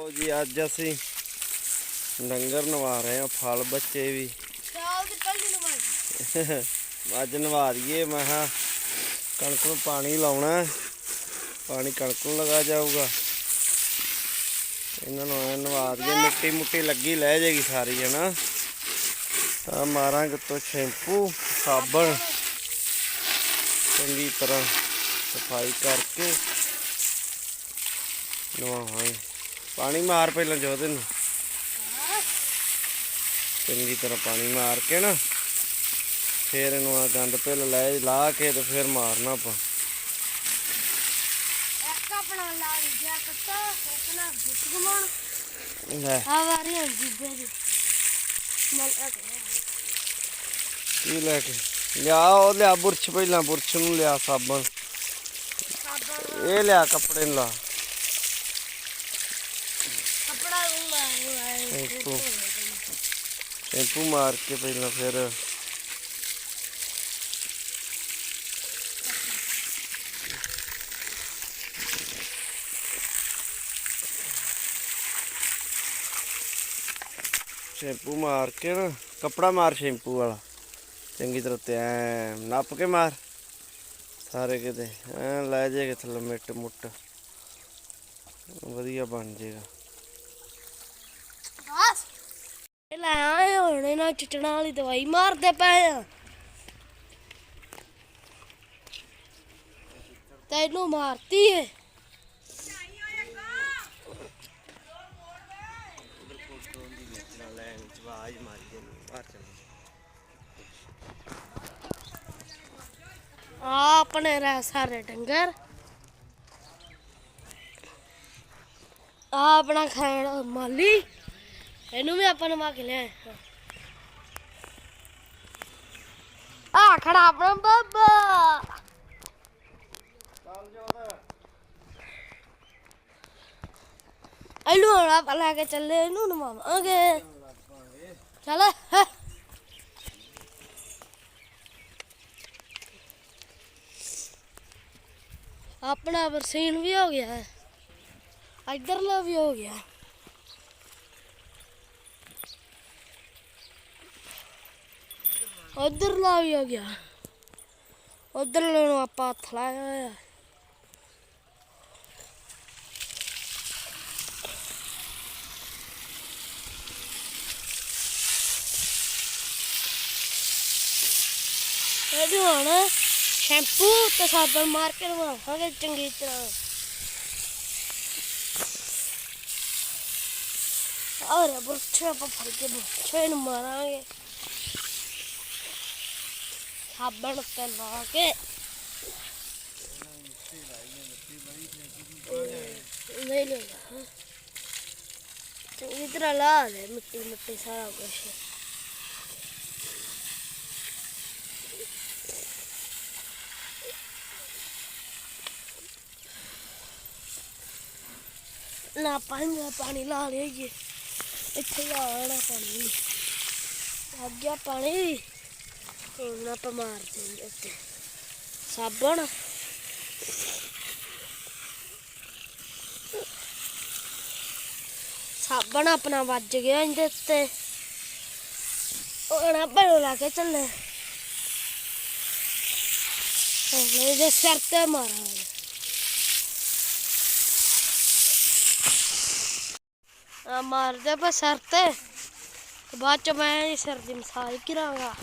ਲਓ ਜੀ ਅੱਜ ਅਸੀਂ ਡੰਗਰ ਨਵਾ ਰਹੇ ਹਾਂ ਫਲ ਬੱਚੇ ਵੀ। ਅੱਜ ਨਵਾ ਦਈਏ ਮੈਂ ਕਿਹਾ ਕਣਕ ਨੂੰ ਪਾਣੀ ਲਾਉਣਾ ਹੈ। ਪਾਣੀ ਕਣਕ ਨੂੰ ਲਗਾ ਜਾਊਗਾ। ਇਹਨਾਂ ਨੂੰ ਐਂ ਨਵਾ ਦਈਏ ਮਿੱਟੀ ਮੁੱਟੀ ਲੱਗੀ ਲੈ ਜਾਏਗੀ ਸਾਰੀ ਹਨਾ ਤਾਂ ਮਾਰਾਂਗੇ ਤੋਂ ਸ਼ੈਂਪੂ ਸਾਬਣ। ਚੰਗੀ ਤਰ੍ਹਾਂ ਸਫ਼ਾਈ ਕਰਕੇ ਨਵਾਵਾਂਗੇ। ਪਾਣੀ ਮਾਰ ਪਹਿਲਾਂ ਜੋਦੇ ਨੂੰ। ਚੰਗੀ ਤਰ੍ਹਾਂ ਪਾਣੀ ਮਾਰ ਕੇ ਨਾ ਫੇਰ ਇਹਨੂੰ ਆ ਗੰਦ ਪਿੱਲ ਲੈ ਲਾ ਕੇ ਤੇ ਫਿਰ ਮਾਰਨਾ ਆਪਾਂ। ਇੱਕ ਆਪਣਾ ਲਾ ਲਿਆ ਕੁੱਤਾ ਇੱਕ ਨਾ ਬਿੱਟ ਗਮਾਉਣ ਲੈ। ਆ ਵਾਰੀ ਹਾਂ ਜੀਬੇ ਦੀ। ਮਲ ਕੀ ਲੈ ਕੇ? ਲਿਆ ਉਹ ਲਿਆ ਬੁਰਸ਼ ਪਹਿਲਾਂ ਬੁਰਸ਼ ਨੂੰ ਲਿਆ ਸਾਬਣ। ਇਹ ਲਿਆ ਕੱਪੜੇ ਨੂੰ ਲਾ ਕੱਪੜਾ ਲਾਇਆ ਸ਼ੈਂਪੂ ਸ਼ੈਂਪੂ ਮਾਰ ਕੇ ਪਹਿਲਾਂ ਫਿਰ ਸ਼ੈਂਪੂ ਮਾਰ ਕੇ ਨਾ, ਕੱਪੜਾ ਮਾਰ ਸ਼ੈਂਪੂ ਵਾਲਾ। ਚੰਗੀ ਤਰ੍ਹਾਂ ਤੇ ਐ ਨੱਪ ਕੇ ਮਾਰ। ਸਾਰੇ ਕਿਤੇ ਐ ਲੈ ਜਾਏਗਾ ਥੱਲੇ ਮਿੱਟ ਮੁੱਟ। ਵਧੀਆ ਬਣ ਜਾਏਗਾ ਬਸ ਇਹ ਲੈ ਆਏ ਹੁਣ ਇਹਨਾਂ ਚਿਚਣਾ ਵਾਲੀ ਦਵਾਈ ਮਾਰਦੇ ਪਏ ਆ। ਤੈਨੂੰ ਮਾਰਤੀ ਏ। ਆਵਾਜ਼ ਮਾਰੀ ਜੇ ਬਾਹਰ ਚੱਲ ਆ ਆਪਣੇ ਰਹਿ ਸਾਰੇ ਡੰਗਰ। ਆ ਆਪਣਾ ਖਾਣ ਮਾਲੀ। ਇਹਨੂੰ ਵੀ ਆਪਾਂ ਨਵਾ ਕੇ ਲਿਆ ਆ ਖੜਾ ਆਪਣਾ ਬਾਬਾ। ਚੱਲ ਜੋਦਾ ਇਹਨੂੰ ਆਪਾਂ ਲੈ ਕੇ ਚੱਲੇ ਇਹਨੂੰ ਨਵਾਵਾਂਗੇ ਚੱਲ ਆਪਣਾ ਬਰਸੀਨ ਵੀ ਹੋ ਗਿਆ ਇਧਰਲਾ ਵੀ ਹੋ ਗਿਆ ਉਧਰਲਾ ਵੀ ਆ ਗਿਆ। ਉਧਰਲੇ ਨੂੰ ਆਪਾਂ ਹੱਥ ਲਾਇਆ ਹੋਇਆ। ਹੈ। ਇਹਨੂੰ ਹੁਣ ਸ਼ੈਂਪੂ ਤੇ ਸਾਬਣ ਮਾਰ ਕੇ ਲਵਾਵਾਂਗੇ ਚੰਗੀ ਤਰ੍ਹਾਂ। ਔਰ ਬੁਰਛੇ ਆਪਾਂ ਫੜ ਕੇ ਬੁਰਛੇ ਨੂੰ ਮਾਰਾਂਗੇ। ਸਾਬਣ ਤੇ ਲਾ ਕੇ। ਨਹੀਂ ਲੈ ਚੰਗੀ ਤਰ੍ਹਾਂ ਲਾ ਲੈ ਮਿੱਟੀ ਮਿੱਟੀ ਸਾਰਾ ਕੁਝ ਨਾ ਪਾਣੀ ਦਾ ਪਾਣੀ ਲਾ ਲਿਆ ਇੱਥੇ ਲਾ ਆਣਾ ਪਾਣੀ। ਲੱਗ ਗਿਆ ਪਾਣੀ। ਹੁਣ ਆਪਾਂ ਮਾਰ ਦੇਂਗੇ ਉੱਤੇ ਸਾਬਣ। ਸਾਬਣ ਆਪਣਾ ਵੱਜ ਗਿਆ ਇਹਦੇ ਉੱਤੇ। ਹੁਣ ਆਪਾਂ ਨੂੰ ਲਾ ਕੇ ਚੱਲੇ। ਹੁਣ ਇਹਦੇ ਸਿਰ ਤੇ ਮਾਰਾਂਗੇ ਆ ਮਾਰਦੇ ਪਾ ਸਿਰ ਤੇ। ਬਾਅਦ ਚ ਮੈਂ ਇਹ ਸਿਰ ਦੀ ਮਸਾਜ ਕਰਾਂਗਾ।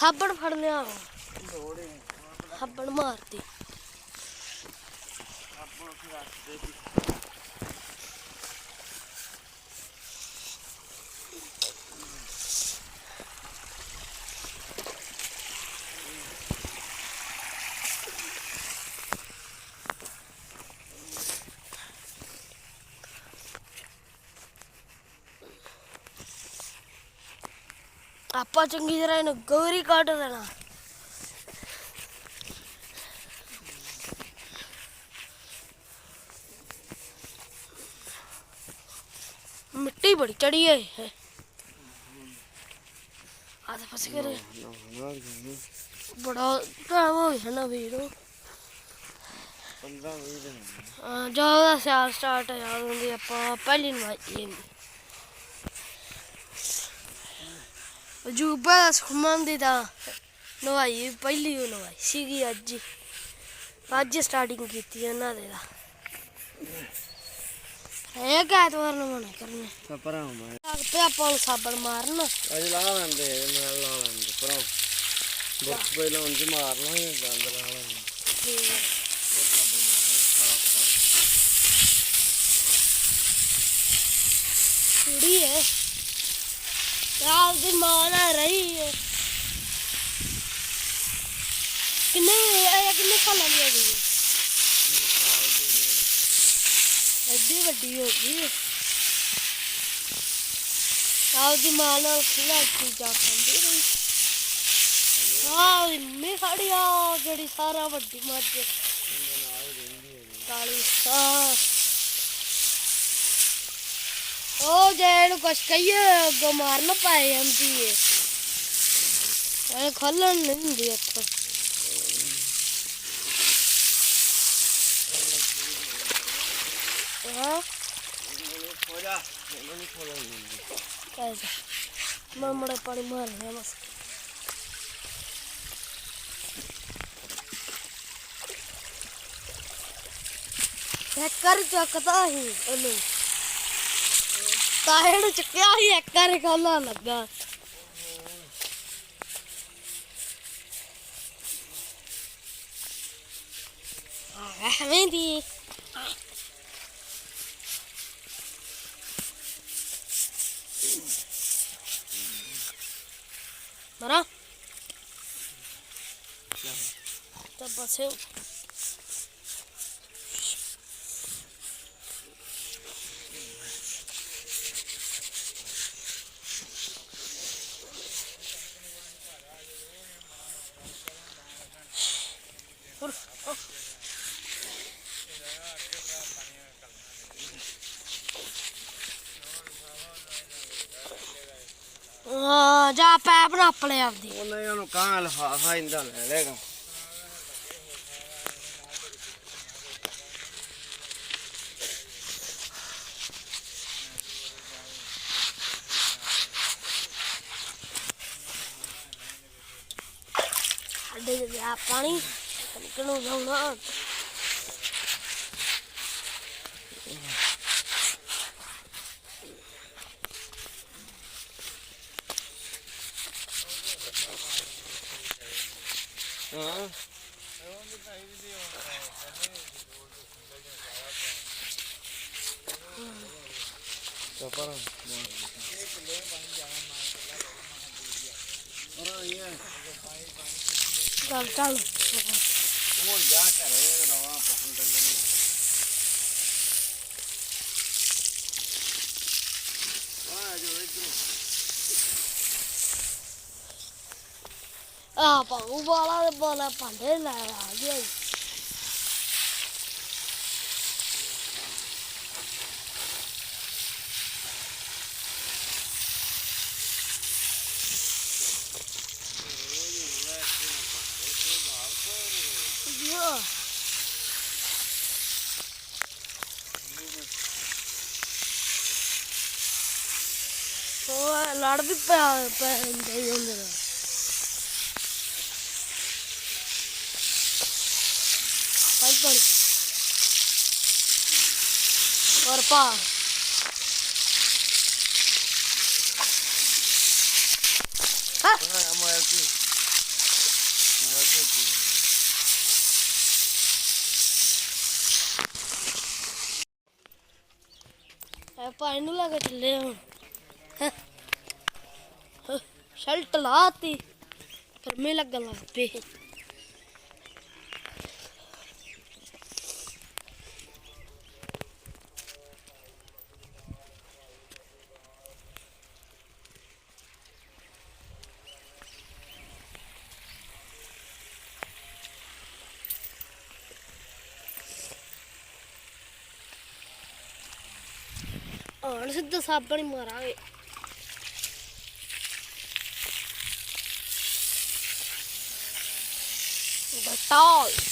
ਸਾਬਣ ਫੜ ਲਿਆ ਸਾਬਣ ਮਾਰਦੀ ਆਪਾਂ ਚੰਗੀ ਤਰ੍ਹਾਂ ਇਹਨੂੰ ਗੋਰੀ ਕੱਢ ਦੇਣਾ। ਮਿੱਟੀ ਬੜੀ ਚੜੀ ਹੈ ਆ ਤਾਂ ਫਸ ਨਾ ਬੜਾ ਟਾਈਮ ਹੋ ਗਿਆ ਨਾ ਵੀਰੋ। 15 20 ਦਿਨ ਅਹ ਜਦੋਂ ਦਾ ਸਿਆਲ ਸਟਾਰਟ ਹੋਇਆ ਉਦੋਂ ਦੀ ਆਪਾਂ ਪਹਿਲੀ ਨਵਾਈ ਜਾਂਦੀ ਅਜੂਬਾ ਦਾ ਸੁਖਮਨ ਦੀ ਤਾਂ ਨਵਾਈ ਪਹਿਲੀ ਓ ਨਵਾਈ ਸੀਗੀ ਅੱਜ ਹੀ। ਅੱਜ ਸਟਾਰਟਿੰਗ ਕੀਤੀ ਉਹਨਾਂ ਦੇ ਦਾ ਇਹ ਕੈਤਵਾਰ ਨੂੰ ਮਨਾ ਕਰਨੇ ਤਾਂ ਪਰਾਂ ਮੈਂ। ਲੱਗ ਪਿਆ ਆਪਾਂ ਨੂੰ ਸਾਬਣ ਮਾਰਨ। ਅਜ ਲਾ ਲੈਂਦੇ ਮੈਂ ਲਾ ਲੈਂਦੇ ਪਰਾਂ ਬੁੱਕ ਪਹਿਲਾਂ ਉਂਝ ਮਾਰ ਲਾਂਗੇ ਗੰਦ ਲਾ ਲਾਂਗੇ ਕੁੜੀ ਹੈ। ਆਪ ਮਾਂ ਨਾਲ ਰਹੀ ਹੈ। ਕਿੰਨੇ, ਇਹ ਕਿੰਨੇ ਸਾਲਾਂ ਦੀ ਹੋ? ਗਈ ਐਡੀ ਵੱਡੀ ਹੋ ਗਈ ਆਪਦੀ ਮਾਂ ਨਾਲ ਖੁੱਲਾ ਚੀਜ਼ਾਂ ਖਾਂਦੀ ਰਹੀ। ਆਹ ਉਹਦੀ ਮੰਮੀ ਆ ਉਹ ਜਿਹੜੀ ਸਾਰਾ ਵੱਡੀ ਮੱਝ ਕਾਲੀ ਆ ਉਹ ਜੇ ਇਹਨੂੰ ਕੁਛ ਕਹੀਏ, ਅੱਗੋਂ ਮਾਰ ਨਾ ਪਾਏ ਜਾਂਦੀ ਏ। ਇਹ ਖੋਲਣ ਨਹੀਂ ਹੁੰਦੀ ਇੱਥੋਂ ਹਾਂ। ਹੋ ਜਾ। ਮੈਨੂੰ ਨਹੀਂ ਖੋਲਣ ਕਾਇਦਾ ਮੈਂ ਮੜਾ ਪਾਣੀ ਮਾਰ ਲਿਆ ਬਸ ਇੱਕ ਕਰ ਚੱਕਦਾ ਸੀ ਉਹਨੂੰ ਤਾਏ ਨੂੰ ਚੱਕਿਆ ਸੀ? ਇੱਕ ਕਰ ਖੋਲਣ ਲੱਗਾ। ਆ ਹਵੇਂ ਦੀ। ਮਰਾ। ਤਾਂ ਬਸ। ਆ ਜਾ ਪੈਪ ਨਾਪ ਲੈ ਆਪਦੀ। ਉਹਨੇ ਉਹਨੂੰ ਕਾਂ ਲਫਾਫਾ ਇੰਦਾ ਲੈ ਲੇਗਾ ਸਾਡੇ ਜੇ ਆ ਪਾਣੀ। ਕਿਨੂੰ ਜਾਉਣਾ ਹਾਂ ਤਾਂ ਪਰਾਂ ਪਰਾਂ ਇਹ ਚੱਲ ਚੱਲ ਉਹ ਜਾ ਕਰੇ ਰਵਾ ਪਸੰਦ ਨਹੀਂ ਆ ਜੋ ਇਧਰ ਆ ਪਾਉ ਵਾਲਾ ਦੇ ਬੋਲਾ ਭਾਂਡੇ ਲੈ ਆ ਗਿਆ ਈ। ਯਾ ਉਹ ਲੜ ਵੀ ਪਿਆ ਪੈਂਦੇ ਹੁੰਦੇ ਨੇ Vai, Tony. Bora, pá. Ah, ਆ ਮੋਬਾਈਲ ਤੇ ਮੋਬਾਈਲ ਤੇ ਇਹ ਪਾਣੀ ਨੂੰ ਲੱਗ ਚੱਲੇ ਹੁਣ ਸ਼ਲਟ ਲਾਤੀ ਗਰਮੀ ਲੱਗਣ ਲੱਗ ਪਈ। ਹੁਣ ਸਿੱਧਾ ਸਾਬਣ ਹੀ ਮਾਰਾਂਗੇ। out.